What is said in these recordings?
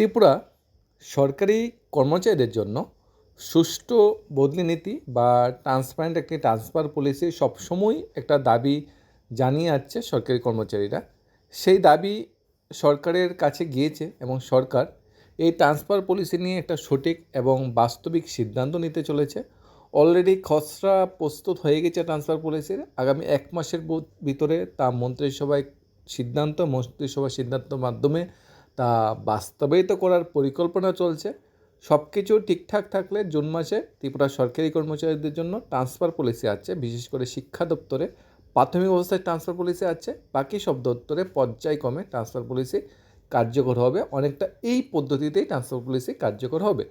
ত্রিপুরা সরকারি কর্মচারীদের জন্য সুষ্ঠু বদলি নীতি বা ট্রান্সপারেন্ট একটি ট্রান্সফার পলিসি সবসময় একটা দাবি জানিয়ে আসছে সরকারি কর্মচারীরা। সেই দাবি সরকারের কাছে গিয়েছে এবং সরকার এই ট্রান্সফার পলিসি নিয়ে একটা সঠিক এবং বাস্তবিক সিদ্ধান্ত নিতে চলেছে। অলরেডি খসড়া প্রস্তুত হয়ে গেছে ট্রান্সফার পলিসির আগামী এক মাসের ভিতরে তা মন্ত্রিসভায় সিদ্ধান্ত মন্ত্রিসভার সিদ্ধান্তের মাধ্যমে তা বাস্তবায়িত করার পরিকল্পনা চলছে। সব কিছু ঠিকঠাক থাকলে জুন মাসে ত্রিপুরা সরকারি কর্মচারীদের জন্য ট্রান্সফার পলিসি আছে, বিশেষ করে শিক্ষা দপ্তরে। প্রাথমিক অবস্থায় ট্রান্সফার পলিসি আছে, বাকি সব দপ্তরে পর্যায়ক্রমে ট্রান্সফার পলিসি কার্যকর হবে। অনেকটা এই পদ্ধতিতেই ট্রান্সফার পলিসি কার্যকর হবে।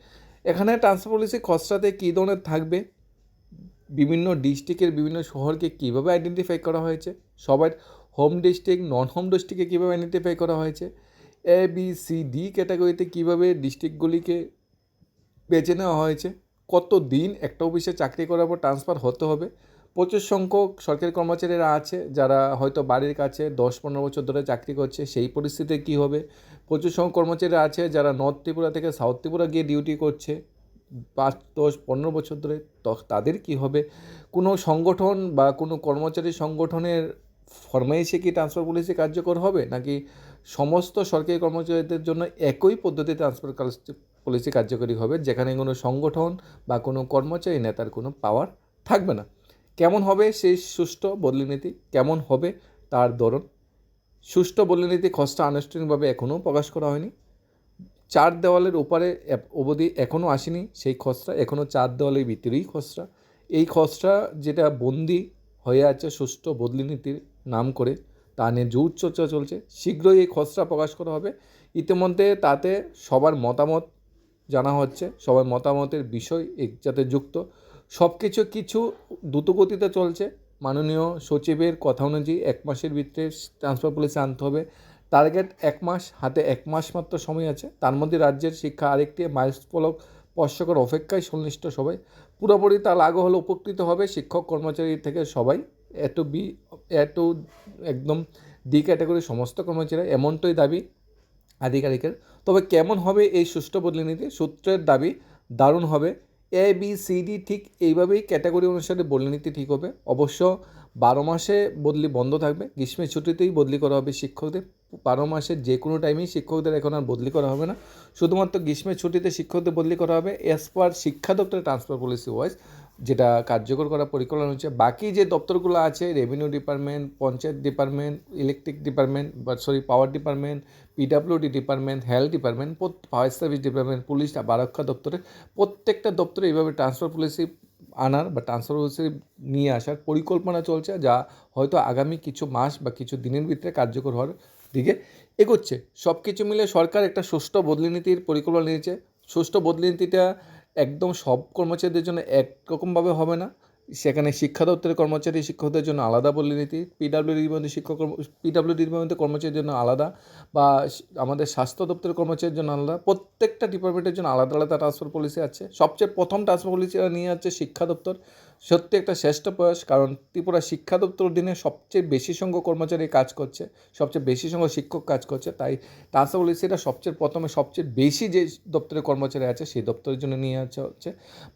এখানে ট্রান্সফার পলিসি খসড়াতে কী ধরনের থাকবে? বিভিন্ন ডিস্ট্রিক্টের বিভিন্ন শহরকে কীভাবে আইডেন্টিফাই করা হয়েছে? সবার হোম ডিস্ট্রিক্ট, নন হোম ডিস্ট্রিক্টকে কীভাবে আইডেন্টিফাই করা হয়েছে? এ বি সি ডি ক্যাটাগরিতে কীভাবে ডিস্ট্রিক্টগুলিকে বেছে নেওয়া হয়েছে? কত দিন একটা অফিসে চাকরি করার পর ট্রান্সফার হতে হবে? প্রচুর সংখ্যক সরকারি কর্মচারীরা আছে যারা হয়তো বাড়ির কাছে দশ, পনেরো বছর ধরে চাকরি করছে, সেই পরিস্থিতিতে কী হবে? প্রচুর সংখ্যক কর্মচারীরা আছে যারা নর্থ ত্রিপুরা থেকে সাউথ ত্রিপুরা গিয়ে ডিউটি করছে। পাঁচ, দশ, পনেরো বছর ধরে তাদের কি হবে? কোনো সংগঠন বা কোনো কর্মচারী সংগঠনের ফরমাইশে কি ট্রান্সফার পলিসি কার্যকর হবে? নাকি সমস্ত সরকারি কর্মচারীদের জন্য একই পদ্ধতি ট্রান্সফার পলিসি কার্যকরী হবে, যেখানে কোনো সংগঠন বা কোনো কর্মচারী নেতার কোনো পাওয়ার থাকবে না? কেমন হবে সেই সুষ্ঠু বদলি নীতি? কেমন হবে তার ধরন? সুষ্ঠু বদলি নীতি খসড়া আনুষ্ঠানিকভাবে এখনও প্রকাশ করা হয়নি। চার দেওয়ালের ওপারে অবধি এখনও আসেনি। সেই খসড়া এখনও চার দেওয়ালের ভিতরেই খসড়া। এই খসড়া যেটা বন্দি হয়ে আছে সুষ্ঠু বদলি নীতির নাম করে তা নিয়ে জোর চর্চা চলছে। শীঘ্রই এই খসড়া প্রকাশ করা হবে। ইতিমধ্যে তাতে সবার মতামত জানা হচ্ছে। সবার মতামতের বিষয় যাতে যুক্ত। সব কিছু কিছু দ্রুতগতিতে চলছে। মাননীয় সচিবের কথা অনুযায়ী এক মাসের ভিতরে ট্রান্সফার পলিসি আনতে হবে। টার্গেট এক মাস, হাতে এক মাস মাত্র সময় আছে। তার মধ্যে রাজ্যের শিক্ষা আরেকটি মাইলফলক স্পর্শকর অপেক্ষায় সন্নিষ্ঠ সবাই। পুরোপুরি তা লাগু হলে উপকৃত হবে শিক্ষক কর্মচারী থেকে সবাই। A to B A to একদম ডি ক্যাটাগরির সমস্ত কর্মচারী এমনটাই দাবি আধিকারিকের। তবে কেমন হবে এই সুষ্ঠু বদলি নীতি সূত্রের দাবি দারুণ হবে। এ, বি, সি, ডি ঠিক এইভাবেই ক্যাটাগরি অনুসারে বদলি নীতি ঠিক হবে। অবশ্য বারো মাসে বদলি বন্ধ থাকবে। গ্রীষ্মের ছুটিতেই বদলি করা হবে শিক্ষকদের। বারো মাসে যে কোনো টাইমেই শিক্ষকদের এখন আর বদলি করা হবে না। শুধুমাত্র গ্রীষ্মের ছুটিতে শিক্ষকদের বদলি করা হবে। অ্যাজ পার শিক্ষা দপ্তরের ট্রান্সফার পলিসি ওয়াইজ যেটা কার্যকর করার পরিকল্পনা হচ্ছে, বাকি যে দপ্তরগুলো আছে revenue department panchayat department electric department sorry power department PWD department health department fire service department police আরক্ষা দপ্তরে প্রত্যেকটা দপ্তরে এইভাবে ট্রান্সফার পলিসি আনার বা ট্রান্সফার পলিসি নিয়ে আসার পরিকল্পনা চলছে, যা হয়তো আগামী কিছু মাস বা কিছু দিনের ভিতরে কার্যকর হওয়ার দিকে এগোচ্ছে। সব কিছু মিলে সরকার একটা সুষ্ঠু বদলি নীতির পরিকল্পনা নিয়েছে। সুষ্ঠু বদলি নীতিটা একদম সব কর্মচারীদের জন্য একরকমভাবে হবে না। সেখানে শিক্ষা দপ্তরের কর্মচারী শিক্ষকদের জন্য আলাদা বলে নীতি পিডাব্লিউডির মধ্যে শিক্ষক পিডাব্লিউডির মধ্যে কর্মচারীর জন্য আলাদা বা আমাদের স্বাস্থ্য দপ্তরের কর্মচারীর জন্য আলাদা। প্রত্যেকটা ডিপার্টমেন্টের জন্য আলাদা আলাদা ট্রান্সফার পলিসি আছে। সবচেয়ে প্রথম ট্রান্সফার পলিসি নিয়ে আছে শিক্ষা দপ্তর। সত্যি একটা শ্রেষ্ঠ প্রয়াস, কারণ ত্রিপুরা শিক্ষা দপ্তর দিনে সবচেয়ে বেশি সংখ্যক কর্মচারী কাজ করছে, সবচেয়ে বেশি সংখ্যক শিক্ষক কাজ করছে, তাই ট্রান্সফার পলিসিটা সবচেয়ে প্রথমে সবচেয়ে বেশি যে দপ্তরের কর্মচারী আছে, সেই দপ্তরের জন্য নিয়ে আসা হচ্ছে।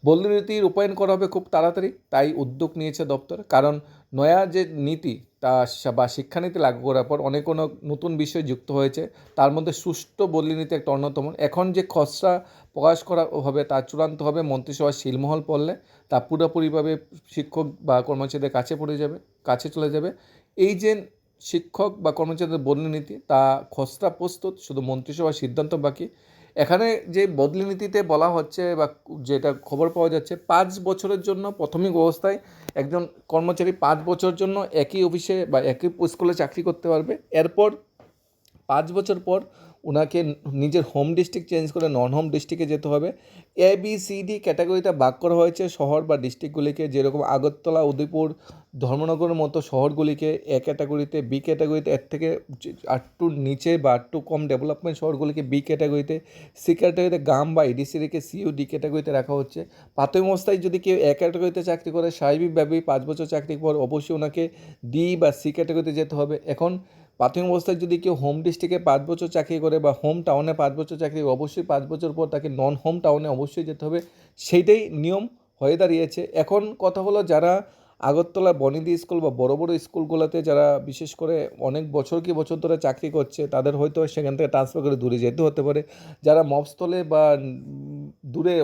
বদলি নীতি রূপায়ণ করা হবে খুব তাড়াতাড়ি, তাই উদ্যোগ নিয়েছে দপ্তর, কারণ নয়া যে নীতি তা বা শিক্ষানীতি লাগু করার পর অনেক কোনো নতুন বিষয় যুক্ত হয়েছে। তার মধ্যে সুষ্ঠু বদলি নীতি একটা অন্যতম। এখন যে খসড়া প্রকাশ করা হবে তা চূড়ান্ত হবে মন্ত্রিসভার শিলমহল পড়লে। তা পুরোপুরিভাবে শিক্ষক বা কর্মচারীদের কাছে পড়ে যাবে, কাছে চলে যাবে। এই যে শিক্ষক বা কর্মচারীদের বদলি নীতি, তা খসড়া প্রস্তুত, শুধু মন্ত্রিসভার সিদ্ধান্ত বাকি। এখানে যে বদলি নীতিতে বলা হচ্ছে বা যেটা খবর পাওয়া যাচ্ছে, পাঁচ বছরের জন্য প্রাথমিক অবস্থায় একজন কর্মচারী পাঁচ বছরের জন্য একই অফিসে বা একই স্কুলে চাকরি করতে পারবে। এরপর পাঁচ বছর পর ওনাকে নিজের হোম ডিস্ট্রিক্ট চেঞ্জ করে নন হোম ডিস্ট্রিক্টে যেতে হবে। এ বি সি ডি ক্যাটাগরিতে ভাগ করা হয়েছে শহর বা ডিস্ট্রিক্টগুলিকে যেরকম আগরতলা, উদয়পুর, ধর্মনগরের মতো শহরগুলিকে। এ ক্যাটাগরিতে বি ক্যাটাগরিতে এর থেকে আটটু নিচে বা আটটু কম ডেভেলপমেন্ট শহরগুলিকে বি ক্যাটাগরিতে সি ক্যাটাগরিতে গ্রাম বা এডিসি রেখে সিও ডি ক্যাটাগরিতে রাখা হচ্ছে। প্রাথমিক অবস্থায় যদি কেউ এ ক্যাটাগরিতে চাকরি করে, স্বাভাবিকভাবেই পাঁচ বছর চাকরির পর অবশ্যই ওনাকে ডি বা সি ক্যাটাগরিতে যেতে হবে। এখন প্রাথমিক অবস্থায় যদি কেউ হোম ডিস্ট্রিক্টে পাঁচ বছর চাকরি করে বা হোম টাউনে পাঁচ বছর চাকরি করে, অবশ্যই পাঁচ বছর পর তাকে নন হোম টাউনে অবশ্যই যেতে হবে। সেইটাই নিয়ম হয়ে দাঁড়িয়েছে। এখন কথা হলো যারা আগরতলা বনিদি স্কুল বা বড় বড় স্কুলগুলোতে যারা বিশেষ করে অনেক বছর কি বছর ধরে চাকরি করছে তাদের হয়তো সেখান থেকে ট্রান্সফার করে দূরে যেতে হতে পারে। যারা মফস্থলে বা দূরে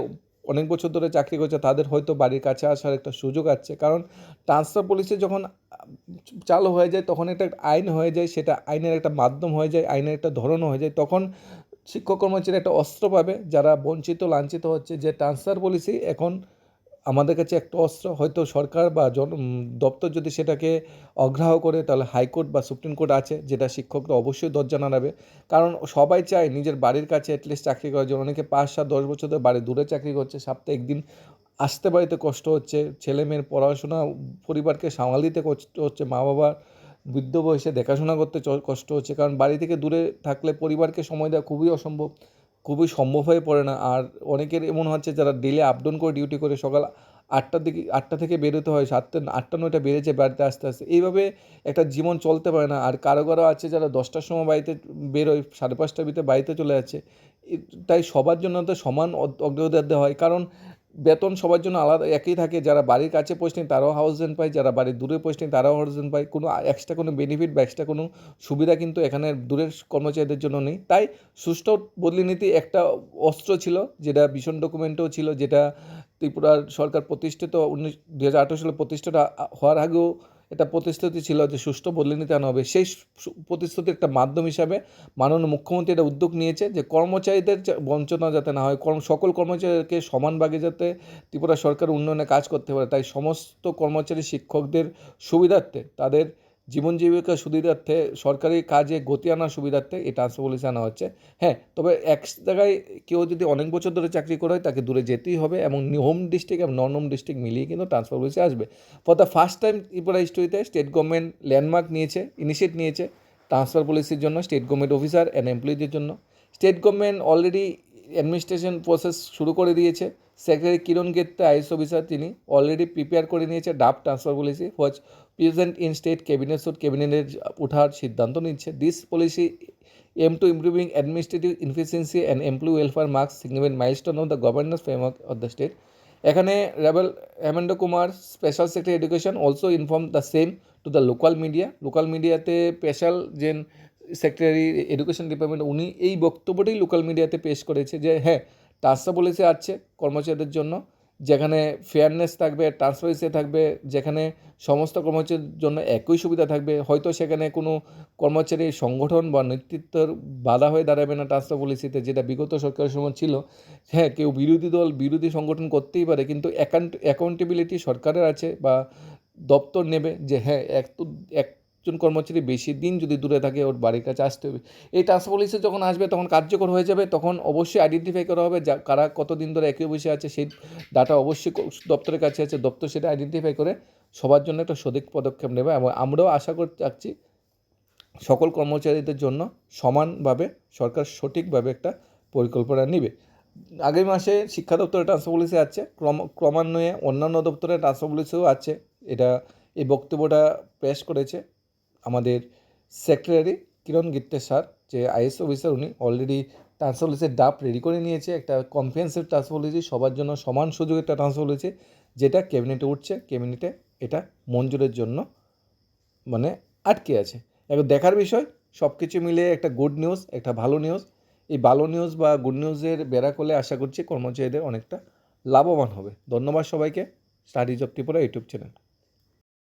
অনেক বছর ধরে চাকরি করছে, তাদের হয়তো বাড়ির কাছে আসার একটা সুযোগ আছে। কারণ ট্রান্সফার পলিসি যখন চালু হয়ে যায়, তখন একটা আইন হয়ে যায়, সেটা আইনের একটা মাধ্যম হয়ে যায়, আইনের একটা ধরন হয়ে যায়, তখন শিক্ষক কর্মচারী একটা অস্ত্র পাবে, যারা বঞ্চিত, লাঞ্ছিত হচ্ছে। যে ট্রান্সফার পলিসি এখন আমাদের কাছে একটা অস্ত্র, হয়তো সরকার বা জন দপ্তর যদি সেটাকে অগ্রাহ্য করে, তাহলে হাইকোর্ট বা সুপ্রিম কোর্ট আছে, যেটা শিক্ষকরা অবশ্যই দরজা নাড়াবে। কারণ সবাই চায় নিজের বাড়ির কাছে অ্যাটলিস্ট চাকরি করার জন্য। অনেকে পাঁচ সাত, দশ বছর ধরে বাড়ি দূরে চাকরি করছে সপ্তাহে একদিন আসতে বাড়িতে কষ্ট হচ্ছে, ছেলে মেয়ের পড়াশোনা, পরিবারকে সামাল দিতে কষ্ট হচ্ছে, মা বাবার বৃদ্ধ বয়সে দেখাশোনা করতে কষ্ট হচ্ছে। কারণ বাড়ি থেকে দূরে থাকলে পরিবারকে সময় দেওয়া খুবই অসম্ভব। খুবই সম্ভব হয়ে পড়ে না। আর অনেকের এমন হচ্ছে যারা ডেলি আপডাউন করে ডিউটি করে সকাল আটটার দিকে, আটটা থেকে বেরোতে হয়, সাতটা, আটটা, নয়টা বেড়েছে বাড়িতে আস্তে আস্তে। এইভাবে একটা জীবন চলতে পারে না। আর কারও কারও আছে যারা দশটার সময় বাড়িতে বেরোয়, সাড়ে পাঁচটার ভিতরে বাড়িতে চলে যাচ্ছে। তাই সবার জন্য তো সমান অগ- অগ্রাধিকার দেওয়া হয়। কারণ বেতন সবার জন্য আলাদা, একই থাকে। যারা বাড়ির কাছে পোস্টিং তারাও হাউস রেন্ট পায়। যারা বাড়ির দূরে পোস্টিং তারাও হাউস রেন্ট পায়। কোনো এক্সট্রা কোনো বেনিফিট বা এক্সট্রা কোনো সুবিধা কিন্তু এখানে দূরের কর্মচারীদের জন্য নেই। তাই সুষ্ঠু বদলি নীতি একটা অস্ত্র ছিল, যেটা ভীষণ ডকুমেন্টও ছিল, যেটা ত্রিপুরার সরকার প্রতিষ্ঠিত উনিশ দু সালে প্রতিষ্ঠাটা হওয়ার আগেও এটা প্রতিশ্রুতি ছিল যে সুষ্ঠু বদলে নিতে আনা হবে। সেই প্রতিশ্রুতির একটা মাধ্যম হিসাবে মাননীয় মুখ্যমন্ত্রী এটা উদ্যোগ নিয়েছে যে কর্মচারীদের বঞ্চনা যাতে না হয় সকল কর্মচারীকে সমানভাগে যাতে ত্রিপুরা সরকার উন্নয়নে কাজ করতে পারে। তাই সমস্ত কর্মচারী, শিক্ষকদের সুবিধার্থে তাদের জীবন জীবিকার সুবিধার্থে, সরকারি কাজে গতি আনার সুবিধার্থে এই ট্রান্সফার পলিসি আনা হচ্ছে। হ্যাঁ তবে এক জায়গায় কেউ যদি অনেক বছর ধরে চাকরি করে হয়, তাকে দূরে যেতেই হবে এবং হোম ডিস্ট্রিক্ট এবং নন হোম ডিস্ট্রিক্ট মিলিয়ে কিন্তু ট্রান্সফার পলিসি আসবে। For the first time Tripura হিস্ট্রিতে state government landmark নিয়েছে ইনিশিয়েট নিয়েছে ট্রান্সফার পলিসির জন্য স্টেট গভর্নমেন্ট অফিসার অ্যান্ড এমপ্লয়িদের জন্য। State government already administration process শুরু করে দিয়েছে। Secretary Kiran Gitte IAS officer তিনি অলরেডি প্রিপেয়ার করে নিয়েছে ডাব transfer policy which present in state cabinet suit ক্যাবিনেটের ওঠার সিদ্ধান্ত নিচ্ছে। This policy aim to improving administrative inefficiency and employee welfare marks significant milestone of the governance framework of the state এখানে rebel Hemendra Kumar special secretary education also inform the same to the local media local মিডিয়াতে special যে secretary education department উনি এই বক্তব্যটাই local মিডিয়াতে পেশ করেছে যে হ্যাঁ টাস্তা পলিসি আছে কর্মচারীদের জন্য। যেখানে ফেয়ারনেস থাকবে ট্রান্সপারেন্সি থাকবে, যেখানে সমস্ত কর্মচারীর জন্য একই সুবিধা থাকবে, হয়তো সেখানে কোনো কর্মচারী সংগঠন বা নেতৃত্বের বাধা হয়ে দাঁড়াবে না ট্রান্সফার পলিসিতে যেটা বিগত সরকারের সময় ছিল। হ্যাঁ কেউ বিরোধী দল, বিরোধী সংগঠন করতেই পারে, কিন্তু অ্যাকাউন্ট অ্যাকাউন্টেবিলিটি সরকারের আছে বা দপ্তর নেবে যে হ্যাঁ এক একজন কর্মচারী বেশি দিন যদি দূরে থাকে, ওর বাড়ির কাছে আসতে হবে। এই ট্রান্সফার পলিসি যখন আসবে, তখন কার্যকর হয়ে যাবে, তখন অবশ্যই আইডেন্টিফাই করা হবে যা, কারা কতদিন ধরে একই বসে আছে, সেই ডাটা অবশ্যই দপ্তরের কাছে আছে, দপ্তর সেটা আইডেন্টিফাই করে সবার জন্য একটা সঠিক পদক্ষেপ নেবে এবং আমরাও আশা করতে চাচ্ছি সকল কর্মচারীদের জন্য সমানভাবে সরকার সঠিকভাবে একটা পরিকল্পনা নেবে। আগামী মাসে শিক্ষা দপ্তরে ট্রান্সফার পলিসি আছে, ক্রম, ক্রমান্বয়ে অন্যান্য দপ্তরে ট্রান্সফার পলিসিও আছে। এটা এই বক্তব্যটা পেশ করেছে। আমাদের সেক্রেটারি কিরণ গিত্তে স্যার, যে আইএস অফিসার, উনি অলরেডি ট্রান্সফার পলিসির ডাপ রেডি করে নিয়েছে, একটা কম্প্রিহেন্সিভ ট্রান্সফার পলিসি সবার জন্য সমান সুযোগের একটা ট্রান্সফার পলিসি যেটা ক্যাবিনেটে উঠছে ক্যাবিনেটে এটা মঞ্জুরের জন্য মানে আটকে আছে। এখন দেখার বিষয় সব কিছু মিলে একটা গুড নিউজ একটা ভালো নিউজ এই ভালো নিউজ বা গুড নিউজের বেড়া করলে আশা করছি কর্মচারীদের অনেকটা লাভবান হবে। ধন্যবাদ সবাইকে, studies of Tripura YouTube channel.